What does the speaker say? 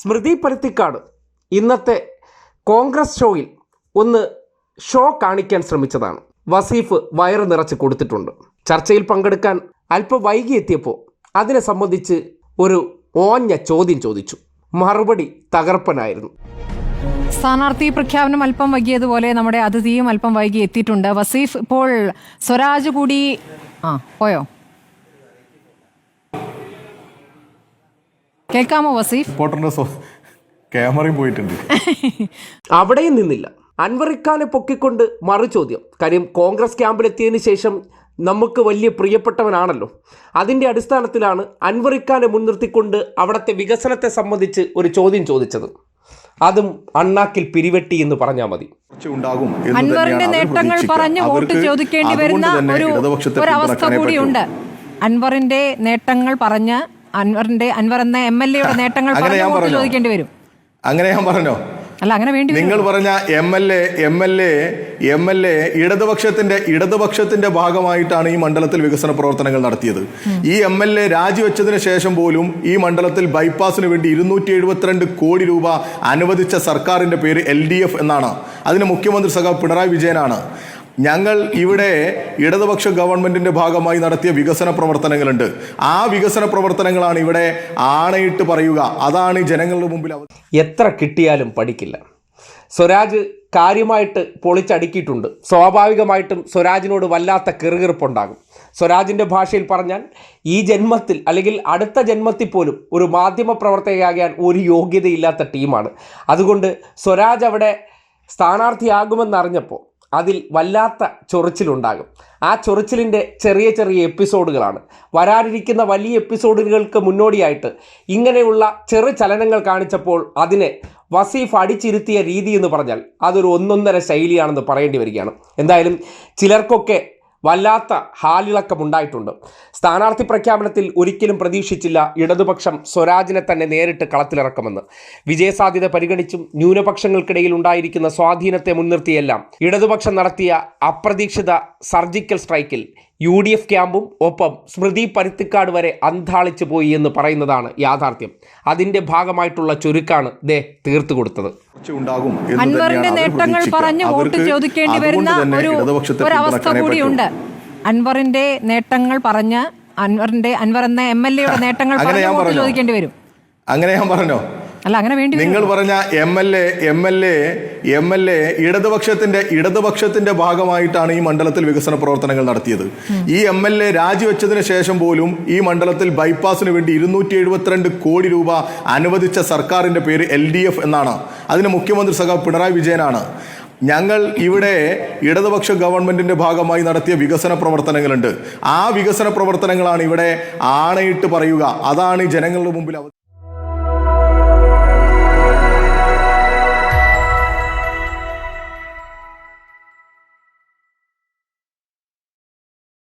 സ്മൃതി പരുത്തിക്കാട് ഇന്നത്തെ കോൺഗ്രസ് ഷോയിൽ ഒന്ന് ഷോ കാണിക്കാൻ ശ്രമിച്ചതാണ്. വസീഫ് വയറ് നിറച്ച് കൊടുത്തിട്ടുണ്ട്. ചർച്ചയിൽ പങ്കെടുക്കാൻ അല്പം വൈകിയെത്തിയപ്പോൾ അതിനെ സംബന്ധിച്ച് ഒരു ഓഞ്ഞ ചോദ്യം ചോദിച്ചു. മറുപടി തകർപ്പനായിരുന്നു. സ്ഥാനാർത്ഥി പ്രഖ്യാപനം അല്പം വൈകിയതുപോലെ നമ്മുടെ അതിഥിയും അല്പം വൈകി എത്തിയിട്ടുണ്ട്. വസീഫ് ഇപ്പോൾ സ്വരാജ് കൂടി ആ പോയോ? കേൾക്കാമോ വസീഫ്? റിപ്പോർട്ടറിന്റെ ക്യാമറയും പോയിട്ടുണ്ട്. അവിടെയും നിന്നില്ല. അൻവറിഖാനെ പൊക്കിക്കൊണ്ട് മറു ചോദ്യം. കാര്യം കോൺഗ്രസ് ക്യാമ്പിലെത്തിയതിന് ശേഷം നമുക്ക് വലിയ പ്രിയപ്പെട്ടവനാണല്ലോ. അതിന്റെ അടിസ്ഥാനത്തിലാണ് അൻവറിഖാനെ മുൻനിർത്തിക്കൊണ്ട് അവിടുത്തെ വികസനത്തെ സംബന്ധിച്ച് ഒരു ചോദ്യം ചോദിച്ചത്. അതും അണ്ണാക്കിൽ പിരിവെട്ടി എന്ന് പറഞ്ഞാൽ മതി. അൻവറിന്റെ നേട്ടങ്ങൾ പറഞ്ഞ് വോട്ട് ചോദിക്കേണ്ടി വരുന്ന ഒരു അവസ്ഥ കൂടിയുണ്ട്. അൻവറിന്റെ നേട്ടങ്ങൾ പറഞ്ഞ് അൻവറിന്റെ അൻവർ എന്ന എം എൽ എയുടെ നേട്ടങ്ങൾ? ചോദിക്കേണ്ടി വരും. അങ്ങനെ ഞാൻ പറഞ്ഞോ? അല്ല അങ്ങനെ വേണ്ടി നിങ്ങൾ പറഞ്ഞ M L A M L A M L A ഇടതുപക്ഷത്തിന്റെ ഇടതുപക്ഷത്തിന്റെ ഭാഗമായിട്ടാണ് ഈ മണ്ഡലത്തിൽ വികസന പ്രവർത്തനങ്ങൾ നടത്തിയത്. ഈ എം എൽ എ രാജിവെച്ചതിന് ശേഷം പോലും ഈ മണ്ഡലത്തിൽ ബൈപ്പാസിന് വേണ്ടി ഇരുന്നൂറ്റി എഴുപത്തിരണ്ട് കോടി രൂപ അനുവദിച്ച സർക്കാരിന്റെ പേര് എൽ ഡി എഫ് എന്നാണ്. അതിന് മുഖ്യമന്ത്രി സഖാവ് പിണറായി വിജയനാണ്. ഞങ്ങൾ ഇവിടെ ഇടതുപക്ഷ ഗവൺമെന്റിന്റെ ഭാഗമായി നടത്തിയ വികസന പ്രവർത്തനങ്ങളുണ്ട്. ആ വികസന പ്രവർത്തനങ്ങളാണ് ഇവിടെ ആണയിട്ട് പറയുക. അതാണ് ജനങ്ങളുടെ മുമ്പിൽ എത്ര കിട്ടിയാലും പഠിക്കില്ല. സ്വരാജ് കാര്യമായിട്ട് പൊളിച്ചടുക്കിയിട്ടുണ്ട്. സ്വാഭാവികമായിട്ടും സ്വരാജിനോട് വല്ലാത്ത കിറുകിറുപ്പുണ്ടാകും. സ്വരാജിന്റെ ഭാഷയിൽ പറഞ്ഞാൽ ഈ ജന്മത്തിൽ അല്ലെങ്കിൽ അടുത്ത ജന്മത്തിൽ പോലും ഒരു മാധ്യമ പ്രവർത്തകയാകാൻ ഒരു യോഗ്യതയില്ലാത്ത ടീമാണ്. അതുകൊണ്ട് സ്വരാജ് അവിടെ സ്ഥാനാർത്ഥിയാകുമെന്നറിഞ്ഞപ്പോൾ അതിൽ വല്ലാത്ത ചൊറിച്ചിലുണ്ടാകും. ആ ചൊറിച്ചിലിന്റെ ചെറിയ ചെറിയ എപ്പിസോഡുകളാണ്. വരാനിരിക്കുന്ന വലിയ എപ്പിസോഡുകൾക്ക് മുന്നോടിയായിട്ട് ഇങ്ങനെയുള്ള ചെറു ചലനങ്ങൾ കാണിച്ചപ്പോൾ അതിനെ വസീഫ് അടിച്ചിരുത്തിയ രീതി എന്ന് പറഞ്ഞാൽ അതൊരു ഒന്നൊന്നര ശൈലിയാണെന്ന് പറയേണ്ടി വരികയാണ്. എന്തായാലും ചിലർക്കൊക്കെ വല്ലാത്ത ഹാലിളക്കമുണ്ടായിട്ടുണ്ട്. സ്ഥാനാർത്ഥി പ്രഖ്യാപനത്തിൽ ഒരിക്കലും പ്രതീക്ഷിച്ചില്ല ഇടതുപക്ഷം സ്വരാജിനെ തന്നെ നേരിട്ട് കളത്തിലിറക്കുമെന്ന്. വിജയസാധ്യത പരിഗണിച്ചും ന്യൂനപക്ഷങ്ങൾക്കിടയിൽ ഉണ്ടായിരിക്കുന്ന സ്വാധീനത്തെ മുൻനിർത്തിയെല്ലാം ഇടതുപക്ഷം നടത്തിയ അപ്രതീക്ഷിത സർജിക്കൽ സ്ട്രൈക്കിൽ യു ഡി എഫ് ക്യാമ്പും ഒപ്പം സ്മൃതി പരുത്തിക്കാട് വരെ അന്താളിച്ചു പോയി എന്ന് പറയുന്നതാണ് യാഥാർത്ഥ്യം അതിന്റെ ഭാഗമായിട്ടുള്ള ചുരുക്കാണ് ദേ തീർത്തു കൊടുത്തത് അൻവറിന്റെ നേട്ടങ്ങൾ. പറഞ്ഞ് വോട്ട് ചോദിക്കേണ്ടി വരുന്ന ഒരു അവസ്ഥ ഒരവസ്ഥ കൂടിയുണ്ട്. അൻവറിന്റെ നേട്ടങ്ങൾ പറഞ്ഞ് അൻവറിന്റെ അൻവർ എന്ന എം എൽ എയുടെ നേട്ടങ്ങൾ അങ്ങനെ വോട്ട് പറഞ്ഞോ? ചോദിക്കേണ്ടി വരും അങ്ങനെ ഞാൻ പറഞ്ഞോ അല്ല അങ്ങനെ വേണ്ടി നിങ്ങൾ പറഞ്ഞ M L A M L A M L A ഇടതുപക്ഷത്തിന്റെ ഇടതുപക്ഷത്തിന്റെ ഭാഗമായിട്ടാണ് ഈ മണ്ഡലത്തിൽ വികസന പ്രവർത്തനങ്ങൾ നടത്തിയത്. ഈ എം എൽ എ രാജിവെച്ചതിന് ശേഷം പോലും ഈ മണ്ഡലത്തിൽ ബൈപ്പാസിന് വേണ്ടി ഇരുന്നൂറ്റി എഴുപത്തിരണ്ട് കോടി രൂപ അനുവദിച്ച സർക്കാരിന്റെ പേര് എൽ ഡി എഫ് എന്നാണ്. അതിന് മുഖ്യമന്ത്രി സഖാവ് പിണറായി വിജയനാണ്. ഞങ്ങൾ ഇവിടെ ഇടതുപക്ഷ ഗവൺമെന്റിന്റെ ഭാഗമായി നടത്തിയ വികസന പ്രവർത്തനങ്ങളുണ്ട്. ആ വികസന പ്രവർത്തനങ്ങളാണ് ഇവിടെ ആണയിട്ട് പറയുക. അതാണ് ജനങ്ങളുടെ മുമ്പിൽ